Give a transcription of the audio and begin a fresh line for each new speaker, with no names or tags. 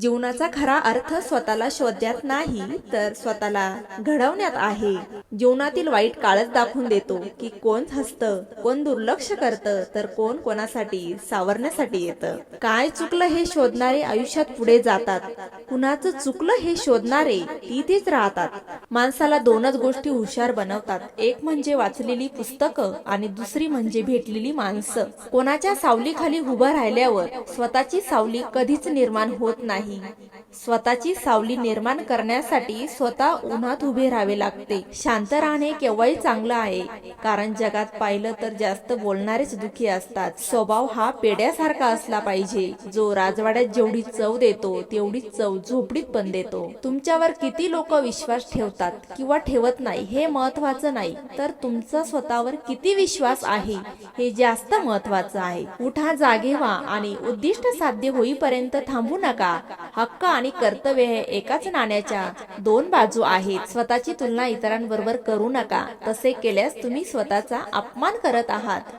जीवनाचा खरा अर्थ स्वतःला शोधण्यात नाही तर स्वतःला घडवण्यात आहे. जीवनातील वाईट काळच दाखवून देतो की कोण हसतं कोण दुर्लक्ष करतं तर कोण कोणासाठी सावरण्यासाठी येतं. काय चुकलं हे शोधणारे आयुष्यात पुढे जातात. कुणाचं चुकलं हे शोधणारे तिथेच राहतात. माणसाला दोनच गोष्टी हुशार बनवतात. एक म्हणजे वाचलेली पुस्तकं आणि दुसरी म्हणजे भेटलेली माणसं. कोणाच्या सावलीखाली उभं राहिल्यावर स्वतःची सावली कधीच निर्माण होत नाही. स्वतःची सावली निर्माण करण्यासाठी स्वतः उन्हात उभे राहावे लागते. शांत राहणे केव्हाही चांगलं आहे. कारण जगात पाहिलं तर जास्त बोलणारेच दुखी असतात. स्वभाव हा पेड्यासारखा असला पाहिजे. जो राजवाड्यात जेवढी चव देतो तेवढी चव झोपडीत पण देतो. तुमच्यावर किती लोक विश्वास ठेवतात किंवा ठेवत नाही हे महत्वाचं नाही. तर तुमचा स्वतःवर किती विश्वास आहे हे जास्त महत्वाचं आहे. उठा जागे व्हा आणि उद्दिष्ट साध्य होईपर्यंत थांबू नका. हक्क आणि कर्तव्य हे एकाच नाण्याच्या दोन बाजू आहेत. स्वतःची तुलना इतरांबरोबर करू नका. तसे केल्यास तुम्ही स्वतःचा अपमान करत आहात.